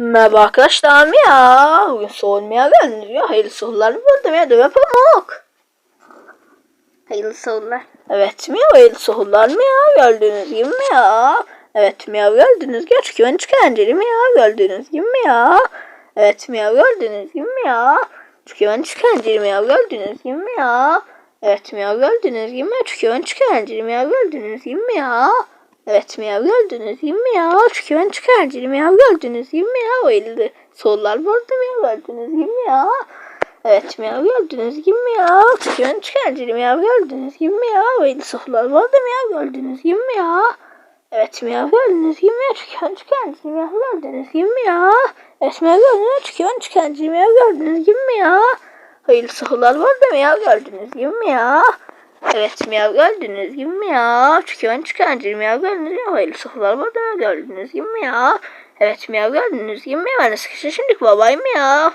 Merhaba arkadaşlar mı ya? Bugün soğumaya geldiniz ya. Hayırlı sorular buldum ya. Döve pamuk. Hayırlı sorular. Evet mi ya? Hayırlı sorular mı ya? Gördüğünüz gibi mi ya? Evet mi ya? Gördüğünüz ben çıkanceli mi ya? Gördüğünüz gibi mi ya? Evet mi ya? Gördüğünüz gibi mi ya? Çünkü ben çıkanceli mi ya? Gördüğünüz gibi mi ya? Evet mi ya? Gördüğünüz gibi mi? Çünkü ben çıkanceli mi ya? Gördüğünüz gibi mi ya? Evet mi ya gördünüz gibi mi ya? Çünkü ben çıkarcıyım ya gördünüz gibi mi ya? O elde sorular vardı mı ya gördünüz gibi mi ya? Evet mi ya gördünüz gibi mi ya? Çünkü ben çıkarcıyım ya gördünüz gibi mi ya? O elde sorular vardı mı ya gördünüz gibi mi ya? Evet mi ya gördünüz gibi mi ya? Çünkü ben çıkarcıyım ya gördünüz gibi mi ya? Evet mi ya gördünüz çünkü ben çıkarcıyım ya gördünüz gibi mi? Hayırlı sorular vardı mı ya gördünüz gibi mi ya? Evet miyav gördünüz gibi mi ya? Çünkü ben çıkarcıyım miyav gördünüz gibi? Hayırlı sorular var da gördünüz gibi mi ya? Evet miyav gördünüz gibi mi? Ben de sıkıştı şimdi babayım ya.